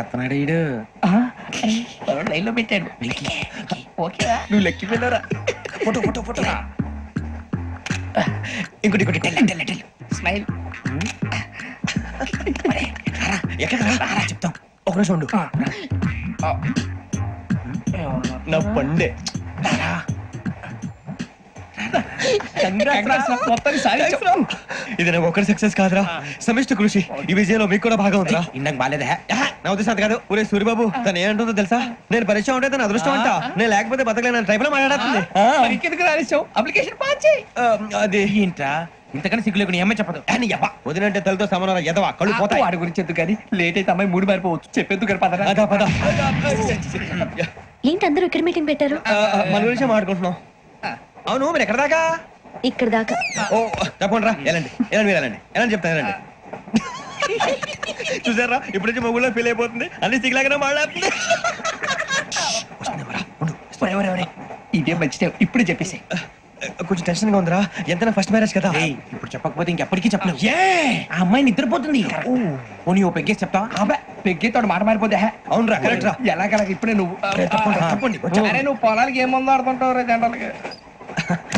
చేస్తున్నాడు ఈడు. లైన్లో పెట్టాడు. ఓకేరా నువ్వు లెక్కి వెళ్ళరా? ఫోటో ఫోటో ఫోటో ఇంకోటి ఇంకోటి టెల్ టెల్ టెల్. స్మైల్. ఎక్కడ చెప్తాం. ఒక నిమిషం ఉండు. నా పండే. ఇది నాకు ఒకరి సక్సెస్ కాదురా. సమిష్టి కృషి. ఈ విజయంలో మీకు కూడా భాగం ఉందిరా. ఇందాక బాగాలేదా. నా ఉద్దేశం కాదు. ఒరే సూర్యబాబు తను ఏమంటుందో తెలుసా? నేను పరిచయం ఉంటే తన అదృష్టం అంట. నేను లేకపోతే బతకలేను ట్రైబ్లో మాట్లాడుతుంది. అప్లికేషన్ అది. ఇంతకన్నా సిగ్గు లేకుండా ఏమై చెప్పదు. అని యవ్వ, వదినంటే తలతో సమానం ఎదవా కళ్ళు పోతాయి. వాడి గురించి ఎందుకు కానీ? లేట్ అయితే అమ్మాయి మూడు మారిపోవచ్చు. చెప్పేందుకు పద. ఏంటి అందరూ ఇక్కడ మీటింగ్ పెట్టారు? మన గురించి మాట్లాడుకుంటున్నాం. అవును మీరు ఎక్కడ దాకా? ఇక్కడ దాకా. ఓ తప్పకుండా రా వెళ్ళండి. వెళ్ళండి మీరు వెళ్ళండి. వెళ్ళండి చెప్తాను వెళ్ళండి. చూసారా? ఇప్పుడు నుంచి మొగుల్లో ఫీల్ అయిపోతుంది. అన్ని సిగ్లాగానే మాట్లాడుతుంది. ఇదే మంచి టైం ఇప్పుడు చెప్పేసి. కొంచెం టెన్షన్గా ఉందిరా. ఎంతైనా ఫస్ట్ మ్యారేజ్ కదా. ఇప్పుడు చెప్పకపోతే ఇంకెప్పటికీ చెప్పలేవు. ఆ అమ్మాయి నిద్రపోతుంది. పోనీ ఓ పెగ్గేసి చెప్తావా? అబ్బా పెగ్గేతోడు మాట మారిపోతే హే. అవునురా కరెక్ట్ రా. ఎలాగలా ఇప్పుడే నువ్వు తప్పండి, తప్పండి, వచ్చా. అరే నువ్వు పొలాలకి ఏం మందు ఆడుతుంటావు రే జనరల్గా?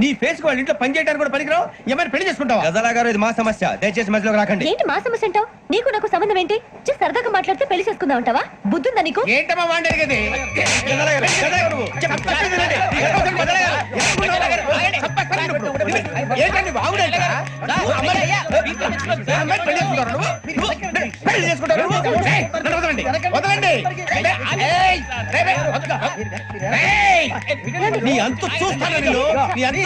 నీ ఫేస్ వాళ్ళ ఇంట్లో పని చేయడానికి కూడా పనికిరావు ఏమైనా పెళ్ళి చేసుకుంటావా గజాలా గారు ఇది మా సమస్య దయచేసి మధ్యలోకి రాకండి ఏంటి మా సమస్య అంటావు నీకు నాకు సంబంధం ఏంటి జస్ట్ సరదాగా మాట్లాడితే పెళ్ళి చేసుకుందాం అంటావా బుద్ధుందా నీకు ఏంటమ్మా ఏంటండి పెళ్ళి చేసుకుంటారు వదలండి వదలండి నీ అంత చూస్తాను నేను నీ అంత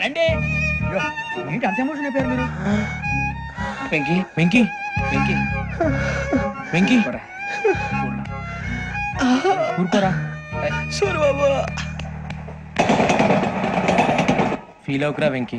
ఏంటి? అంత ఎమోషన్ అయిపోయారు మీరు వెంకీ వెంకీ వెంకీ వెంకీ ఊరుకోరా సూరిబాబు ఫీల్ అవుకురా వెంకీ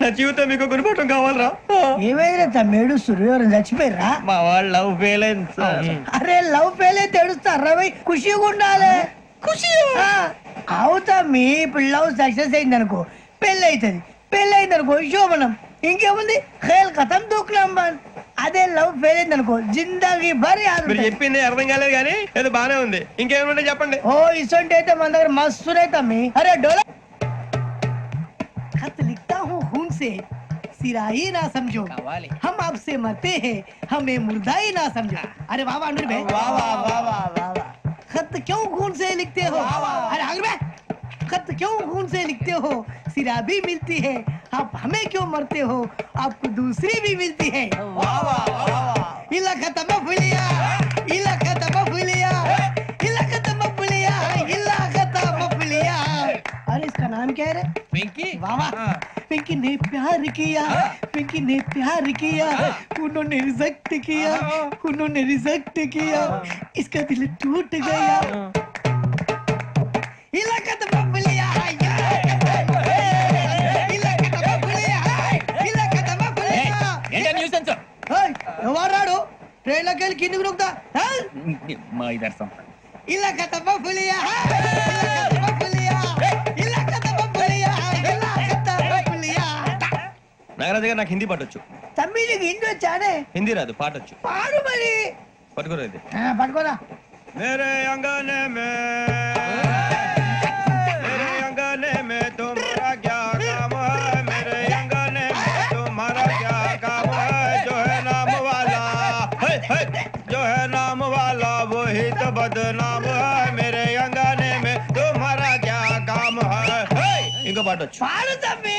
నా జీవితం మీకు గురిపటం కావాలరా. ఏమైనా తమ్మేడు సూర్యవరం చచ్చిపోయిరా మా వాళ్ళు లవ్ ఫెయిల్ అరే లవ్ ఫెయిల్ అయితే ఏడుస్తారా భయ్ ఖుషిగా ఉండాలి. ఖుషి అవుతా మీ ఇప్పుడు లవ్ సక్సెస్ అయింది అనుకో పెళ్ళి అవుతుంది పెళ్ళి అయింది అనుకో శోభనం. ఇంకేముంది? ఖేల్ కథం దూకునాం బాన్. అదే లవ్ ఫెయిల్ అయింది అనుకో జిందాగీ భారీ మీరు చెప్పింది అర్థం కాలేదు కానీ ఏదో బానే ఉంది. ఇంకేమైనా చెప్పండి. ఓ ఇసొంటి అయితే మన దగ్గర మస్తు తమ్మి. అరే డోలా हूँ खून से सिरा ही ना समझो। हम आपसे मरते हैं हमें मुर्दा ही ना समझो। अरे वाह वाह भाई। वाह वाह वाह वाह वाह वाह। खत क्यों खून से लिखते हो? अरे अनुर भाई खत क्यों खून से लिखते हो? सिरा भी मिलती है आप हमें क्यों मरते हो? आपको दूसरी भी मिलती है। इला खत्म फुलिया इला खत्म फुलिया इला खत्म फुलिया इला खत्म फुलिया अरे इसका नाम क्या है रे? వెంకీ वाह वाह। पिंकी ने प्यार किया पिंकी ने प्यार किया उन्होंने रिजेक्ट किया उन्होंने रिजेक्ट किया इसका दिल टूट गया इलाका तो बबलिया इलाका तो बबलिया इलाका तो बबलिया ఏంటా న్యూసెన్స్ ఎవరు రాడు ట్రైన్ లోకి వెళ్ళి కిందికి నొక్కుతా మా ఇదర్శం ఇలాక తప్ప పులియా నాగరాజు గారు నాకు హిందీ పాటొచ్చు. తమ్మి నీకు హిందీ వచ్చానే హిందీ రాదు పాటొచ్చు. పాడు మరి. పట్టుకోరా పట్టుకోరా. మేరే అంగనే మే. బదనామ మేరే అంగనే మే క్యా కామ హై. పాటొచ్చు. పాడు తమ్మి.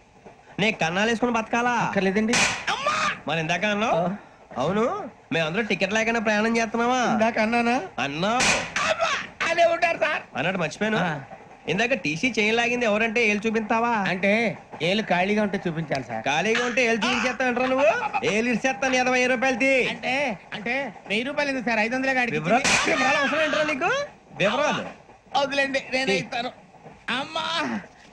నే కన్నాలు వేసుకుని బతకాలా? అక్కర్లేదండి. మరి ఇందాక అన్నావు? అవును మేమందరూ టికెట్ లేకుండా ప్రయాణం చేస్తున్నావా ఇందాక అన్నానా? అమ్మా! అదే ఉంటారు సార్. అన్నట్టు మర్చిపోయాను. ఇందాక టీసీ చేయి లాగింది ఎవరంటే ఏళ్ళు చూపిస్తావా? అంటే ఏళ్ళు ఖాళీగా ఉంటే చూపించాలి సార్. ఖాళీగా ఉంటే ఏళ్ళు చూపించేస్తానంటారా నువ్వు? ఏళ్ళు ఇచ్చేస్తాను ఇరవై రూపాయలది అంటే అంటే వెయ్యి రూపాయలు ఎందుకు సార్? ఐదు వందలే వివరాలు వివరాలు అవసరం ఏంట్రా నీకు వివరాలు? వదిలేండి నేనే ఇస్తాను. అమ్మా!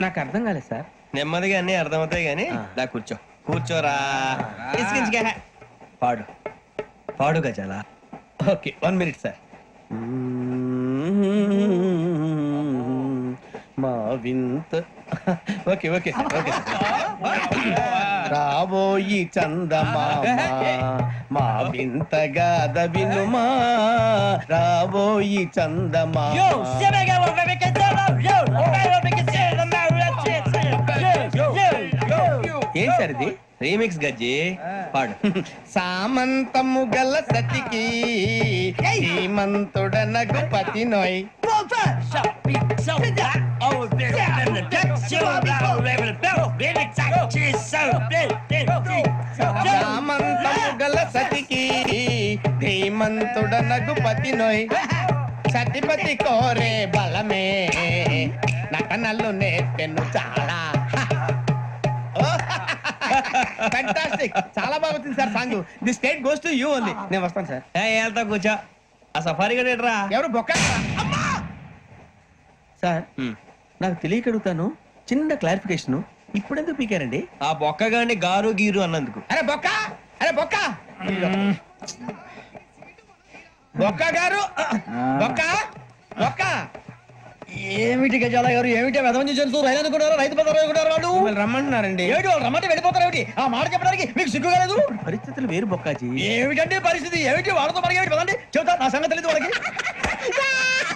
నాకు అర్థం కాలేదు సార్. నెమ్మదిగా అన్ని అర్థమవుతాయి కానీ. దా కూర్చో. కూర్చోరా. పాడు. పాడు గజాల. Okay one minute sir. మా వింత. Okay okay sir okay. రాబోయి చందమామ. మా వింతగాద వినుమా. రాబోయి చందమామ. ఏం సార్ ఇది? రీమిక్స్ గజ్జి? పాడు. సామంతము గల సతికి శ్రీమంతుడనగు పతి నోయ్. సామంతము గల సతికి ధీమంతుడనగు పతి నోయ్. సతిపతి కోరే బలమే. నటనలు నేర్పెను చాలా. ఫ్యాంటాస్టిక్ చాలా బాగా వచ్చింది sir song. The state goes to you only. నేను వస్తాను సార్. వెళ్తా కూర్చో. ఆ సఫారీ గడేట్రా ఎవరు బొక్క? సార్ నాకు తెలియక అడుగుతాను చిన్న క్లారిఫికేషన్. ఇప్పుడెందుకు పీకారండి? ఆ బొక్కగాని గారు గీరు అన్నందుకు. అరే బొక్క! అరే బొక్క! బొక్క గారు బొక్క బొక్క. ఏమిటి గజాల గారు ఏమిటి వెదవం చేసి రైలు అనుకున్నారు రైతు పెద్దలు అనుకున్నారు వాళ్ళు? రమ్మంటున్నారండి. ఏమిటి వాళ్ళు రమ్మంటే వెళ్ళిపోతారు ఏమిటి? ఆ మాట చెప్పడానికి మీకు సిగ్గు కాలేదు? పరిస్థితులు వేరు బొక్కాజీ. ఏమిటంటే పరిస్థితి? ఏమిటి వాళ్ళతో మనకి ఏమిటి పదండి చెబుతా నా సంగతి తెలియదు వాళ్ళకి.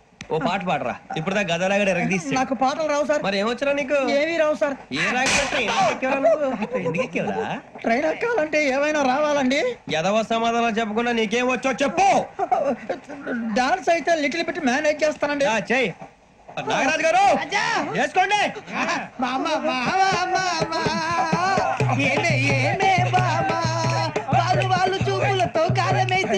ఓ పాట పాడరా. ఇప్పుడు దా గదలాగడ ఎరగ తీసి నాకు పాటలు రావు సార్. మరి ఏమొచ్చరా నీకు? ఏమీ రావు సార్. ఏ ఎక్కేవరా ట్రైన్ ఎక్కాలంటే ఏమైనా రావాలండి? ఎదవ సమాధానం చెప్పకుండా నీకేం వచ్చో చెప్పు. డాన్స్ అయితే లిటిల్ బిట్ మేనేజ్ చేస్తానండి ఆ, చెయ్ నాగరాజు గారు మామ ఏమే ఏమే వాళ్ళు వాళ్ళు చూపులతో కారమేసి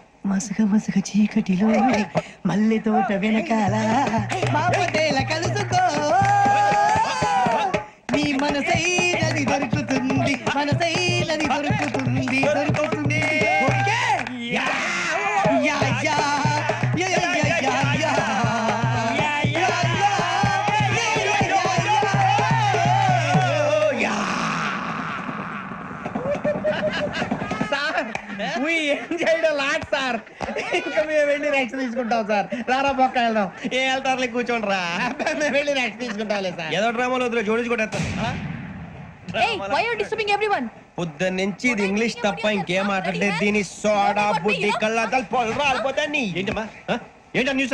మసగ మసగ చీకటిలో మల్లె తోట వెనకాల మా కలుసుకో. నీ మనసైనది దొరుకుతుంది మనసైనది దొరుకుతుంది దొరుకుతుంది. Lot, సార్ ఇంకా మేము వెళ్ళి రెస్ట్ తీసుకుంటాం సార్. రారా బొక్క వెళ్దాం. ఏ వెళ్తారులే కూర్చోండి రా. మేము వెళ్ళి రెస్ట్ తీసుకుంటాంలే సార్. ఏదో డ్రామాలో వద్దులే జోడించుకుంటా పొద్దున్న నుంచి ఇది ఇంగ్లీష్ తప్ప ఇంకేం మాట్లాడే దీని సోడా బుద్ధి కళ్ళ పొలం రాలిపోతా నీ ఏంటమ్మా? ఏంటా న్యూస్